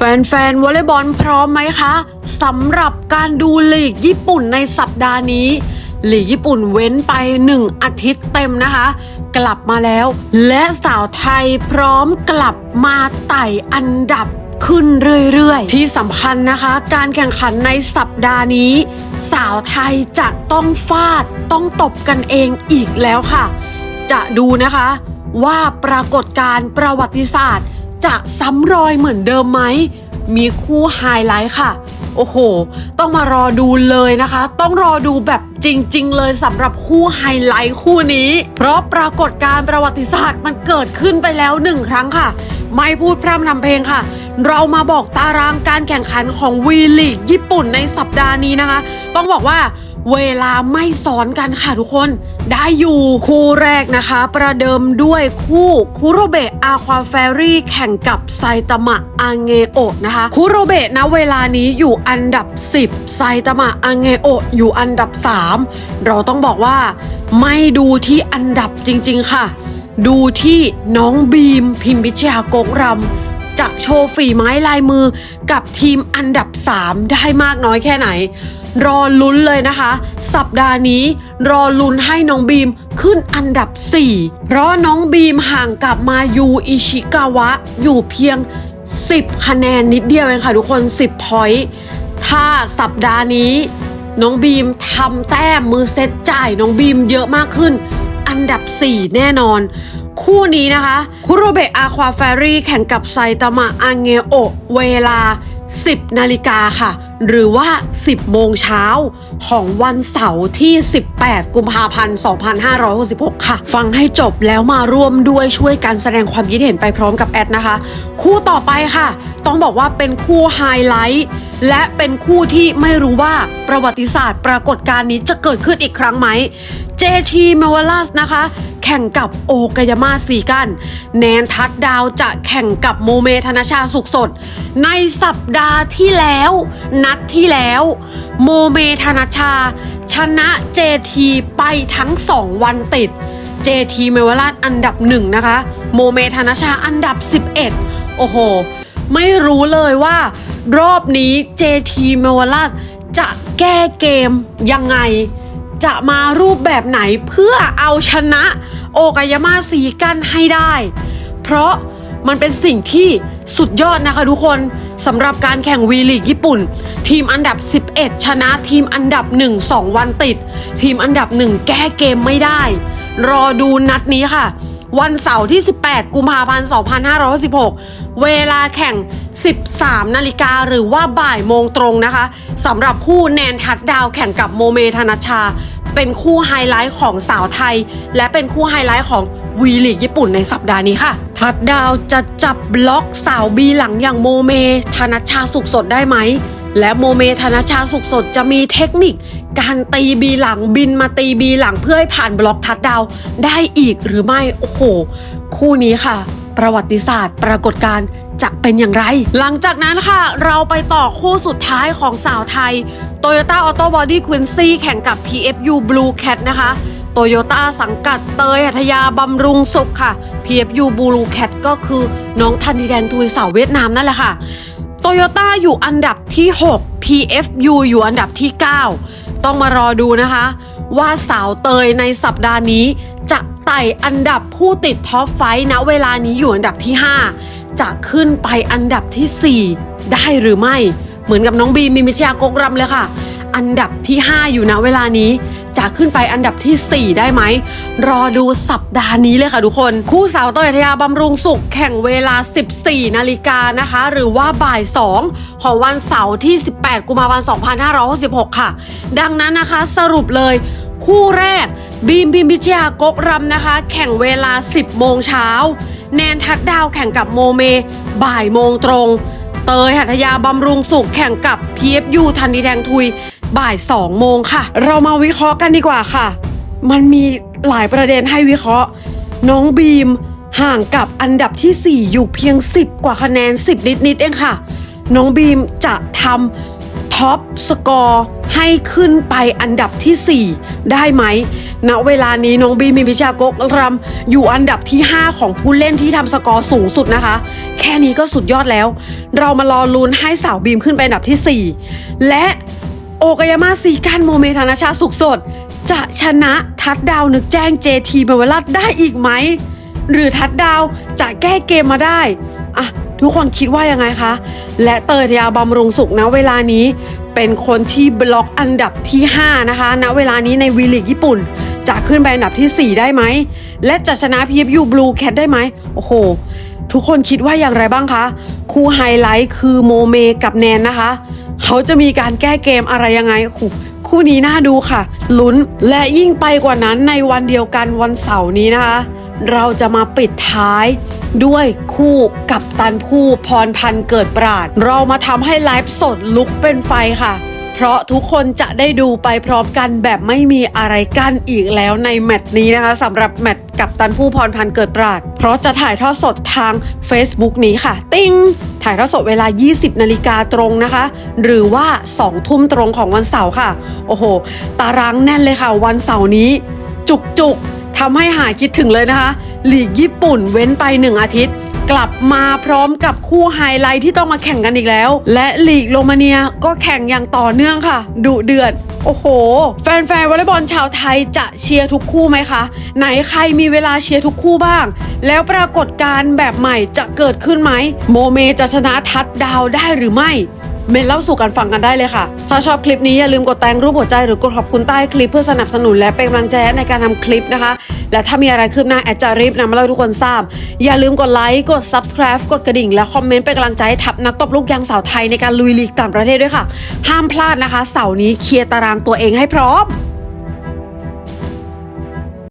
แฟนๆวอลเลย์บอลพร้อมไหมคะสำหรับการดูลีกญี่ปุ่นในสัปดาห์นี้ลีกญี่ปุ่นเว้นไป 1 อาทิตย์เต็มนะคะ กลับมาแล้ว และสาวไทยพร้อมกลับมาไต่อันดับขึ้นเรื่อยๆ ที่สำคัญนะคะ การแข่งขันในสัปดาห์นี้ สาวไทยจะต้องฟาดต้องตบกันเองอีกแล้วค่ะ จะดูนะคะว่าปรากฏการประวัติศาสตร์ จะซ้ำรอยเหมือนเดิมไหม มีคู่ไฮไลท์ค่ะ โอ้โห ต้องมารอดูเลยนะคะ ต้องรอดูแบบจริง ๆ เลยสำหรับคู่ไฮไลท์คู่นี้ เพราะปรากฏการประวัติศาสตร์มันเกิดขึ้นไปแล้วหนึ่งครั้งค่ะ ไม่พูดพร่ำนำเพลงค่ะ เรามาบอกตารางการแข่งขันของวีลีกญี่ปุ่นในสัปดาห์นี้นะคะ ต้องบอกว่า เวลาไม่ซ้อนกันค่ะทุกคนได้อยู่คู่แรกนะคะ ประเดิมด้วยคู่คุโรเบะอาควาเฟรี่แข่งกับไซตามะอาเงโอะนะคะคุโรเบะนะเวลานี้อยู่อันดับ 10 ไซตามะอาเงโอะอยู่อันดับ 3 เราต้องบอกว่า ไม่ดูที่อันดับจริงๆค่ะ ดูที่น้องบีมพิมพิชยากกรำ จะโชว์ฝีไม้ลายมือกับทีมอันดับ 3 ได้มากน้อยแค่ไหน รอลุ้นเลยนะคะ สัปดาห์นี้รอลุ้นให้น้องบีมขึ้นอันดับ 4 เพราะน้องบีมห่างกับมายูอิชิกาวะ อยู่เพียง 10 คะแนนนิดเดียวเองค่ะทุกคน 10พอยต์ถ้าสัปดาห์นี้ น้องบีมทำแต้มมือเซตจ่ายน้องบีมเยอะมากขึ้น อันดับ 4 แน่นอน คู่นี้นะคะ คุโรเบะอาควาเฟรี่แข่งกับไซตามะอาเงโอเวลา 10 นาฬิกาค่ะ หรือว่า 10 โมงเช้าของวันเสาร์ที่ 18 กุมภาพันธ์ 2566 ค่ะ ฟังให้จบแล้วมาร่วมด้วยช่วยกันแสดงความคิดเห็นไปพร้อมกับแอดนะคะ คู่ต่อไปค่ะ ต้องบอกว่าเป็นคู่ไฮไลท์และเป็นคู่ที่ไม่รู้ว่าประวัติศาสตร์ปรากฏการณ์นี้จะเกิดขึ้นอีกครั้งไหม JT m a v a l a s นะคะ แข่งกับโอกายามาซีกัน แนนทัดดาวจะแข่งกับโมเมธนชาสุขสด ในสัปดาห์ที่แล้ว นัดที่แล้ว โมเมธนชา ชนะ JT ไปทั้ง2วันติด JT เมวราชอันดับหนึ่งนะคะ โมเมธนชาอันดับ 11 โอ้โห ไม่รู้เลยว่า รอบนี้ JT เมวราชจะแก้เกมยังไง จะมารูปแบบไหนเพื่อเอาชนะโอกายาม่าสีกันให้ได้ เพราะมันเป็นสิ่งที่สุดยอดนะคะทุกคนสำหรับการแข่งวีลีกญี่ปุ่น ทีมอันดับ 11 ชนะทีมอันดับ 1 2 วันติด ทีมอันดับ 1 แก้เกมไม่ได้ รอดูนัดนี้ค่ะ วันเสาร์ที่ 18 กุมภาพันธ์ 2516 เวลาแข่ง 13 นาฬิกาหรือว่าบ่ายโมงตรงนะคะสำหรับคู่แนนทัดดาวแข่งกับโมเมธนชชา เป็นคู่ไฮไลท์ของสาวไทย และเป็นคู่ไฮไลท์ของวีลีกญี่ปุ่นในสัปดาห์นี้ค่ะ ทัดดาวจะจับบล็อกสาวบีหลังอย่างโมเมธนชชาสุขสดได้ไหม และโมเมธนชชาสุขสดจะมีเทคนิค การตีบีหลังบินมาตีบีหลังเพื่อให้ผ่านบล็อกทัดดาวได้อีกหรือไม่โอ้โห คู่นี้ค่ะ ประวัติศาสตร์ปรากฏการณ์จะเป็นอย่างไร หลังจากนั้นค่ะ เราไปต่อคู่สุดท้ายของสาวไทย Toyota Auto Body Quincy แข่งกับ PFU Blue Cat นะคะโตโยต้าสังกัดเตยหัทยาบำรุงสุขค่ะ PFU Blue Cat ก็คือน้องทันดีแดงทุยสาวเวียดนามนั่นแหละค่ะโตโยต้าอยู่อันดับที่ 6 PFU อยู่อันดับที่ 9 ต้องมารอดูนะคะ ว่าสาวเตยในสัปดาห์นี้ จะไต่อันดับผู้ติดท็อปไฟ์ณเวลานี้อยู่อันดับที่ 5 จะขึ้นไปอันดับทีสี่4 ได้หรือไม่ เหมือนกับน้องบีมมิมิชยากกรำเลยค่ะ อันดับที่ 5 อยู่ณเวลานี้ จะขึ้นไปอันดับที่ 4 ได้ไหม รอดูสัปดาห์นี้เลยค่ะทุกคน คู่สาวโตยทยาบำรุงสุขแข่งเวลา 14 นาฬิกานะคะ หรือว่าบ่าย 2 ของวันเสาร์ที่ 18 กุมภาพันธ์ 2566 ค่ะ ดังนั้นนะคะสรุปเลยคู่แรกบีมพิมพิชยากกรำนะคะ แข่งเวลา 10 โมงเช้า แนนทัดดาวแข่งกับโมเม บ่ายโมงตรง เตยหัทยาบำรุงสุขแข่งกับ PFU ทันดีแดงทุย บ่าย2โมงค่ะ เรามาวิเคราะห์กันดีกว่าค่ะ มันมีหลายประเด็นให้วิเคราะห์ น้องบีมห่างกับอันดับทีสี่4 อยู่เพียง 10 กว่าคะแนน 10นิดนิดๆเองค่ะ น้องบีมจะทำท็อปสกอร์ให้ขึ้นไปอันดับทีสี่4 ได้ไหมณเวลานี้น้องบีมีพิชากกรำอยู่อันดับที่ 5 ของผู้เล่นที่ทำสกอร์สูงสุดนะคะ แค่นี้ก็สุดยอดแล้ว เรามารอลุ้นให้สาวบีมขึ้นไปอันดับที่ 4 และ โอกายามาซีกันโมเมธานาชาสุขสด จะชนะทัดดาวนึกแจ้ง JT เบวลัดได้อีกไหม หรือทัดดาวจะแก้เกมมาได้อะทุกคนคิดว่ายังไงคะ และเตยยาบำรุงสุขนะเวลานี้ เป็นคนที่บล็อกอันดับที่ 5 นะคะณเวลานี้ในวีลีกญี่ปุ่น จะขึ้นไปอันดับที่ 4 ได้ไหม และจะชนะ PFU Blue Cat ได้ไหมโอ้โห ทุกคนคิดว่าอย่างไรบ้างคะ คู่ไฮไลท์คือโมเมกับแนนนะคะ เขาจะมีการแก้เกมอะไรยังไงคู่นี้น่าดูค่ะ ลุ้นและยิ่งไปกว่านั้นในวันเดียวกันวันเสาร์นี้นะคะ เราจะมาปิดท้ายด้วยคู่กับตันผู้พรพันธ์เกิดปราด เรามาทำให้ไลฟ์สดลุกเป็นไฟค่ะ เพราะทุกคนจะได้ดูไปพร้อมกันแบบไม่มีอะไรกั้นอีกแล้วในแมตช์นี้นะคะสำหรับแมตช์กับตันผู้พรพันธ์เกิดปราด เพราะจะถ่ายทอดสดทาง Facebook นี้ค่ะ ติ้งถ่ายทอดสดเวลา 20 นาฬิกาตรงนะคะ หรือว่า 2 ทุ่มตรงของวันเสาร์ค่ะ โอ้โห ตารางแน่นเลยค่ะ วันเสาร์นี้ จุกจุกทำให้หายคิดถึงเลยนะคะ หลีกญี่ปุ่นเว้นไป 1 อาทิตย์ กลับมาพร้อมกับคู่ไฮไลท์ที่ต้องมาแข่งกันอีกแล้ว และลีกโรมาเนียก็แข่งอย่างต่อเนื่องค่ะ ดุเดือดโอ้โห แฟนๆวอลเลย์บอลชาวไทยจะเชียร์ทุกคู่ไหมคะ ไหนใครมีเวลาเชียร์ทุกคู่บ้าง แล้วปรากฏการณ์แบบใหม่จะเกิดขึ้นไหม โมเมจะชนะทัดดาวได้หรือไม่ เมนเล่าสู่กันฟังกันได้เลยค่ะ ถ้าชอบคลิปนี้อย่าลืมกดแต่งรูปหัวใจหรือกดขอบคุณใต้คลิปเพื่อสนับสนุนและเป็นกำลังใจในการทำคลิปนะคะ และถ้ามีอะไรคืบหน้าแอดจะรีบนำมาเล่าทุกคนทราบ อย่าลืมกดไลค์กด subscribe กดกระดิ่งและคอมเมนต์เป็นกำลังใจให้ทัพนักตบลูกยางสาวไทยในการลุยลีกต่างประเทศด้วยค่ะ ห้ามพลาดนะคะ เสาร์นี้เคลียร์ตารางตัวเองให้พร้อม